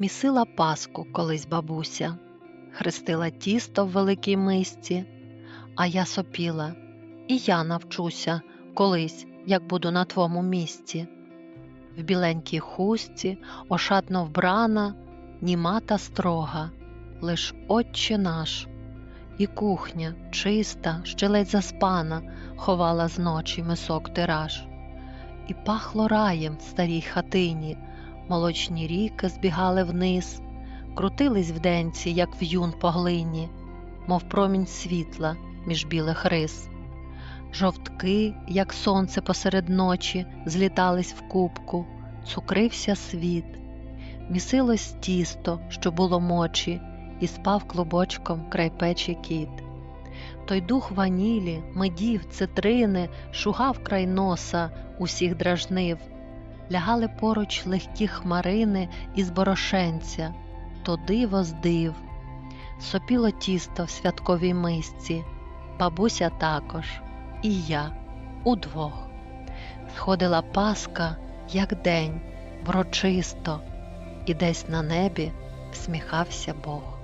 Місила паску колись бабуся, хрестила тісто в великій мисці, а я сопіла, і я навчуся колись, як буду на твому місці. В біленькій хустці, ошатно вбрана, німа та строга, лиш отче наш, і кухня чиста, ще ледь заспана, ховала з ночі мисок тираж. І пахло раєм в старій хатині, молочні ріки збігали вниз, крутились вденці, як в'юн по глині, мов промінь світла між білих рис. Жовтки, як сонце посеред ночі, злітались в кубку, цукрився світ, місилось тісто, що було мочі, і спав клубочком край печі кіт. Той дух ванілі, медів, цитрини шугав край носа, усіх дражнив, лягали поруч легкі хмарини із борошенця, то диво з див. Сопіло тісто в святковій мисці, бабуся також, і я удвох. Сходила паска, як день, врочисто, і десь на небі всміхався Бог.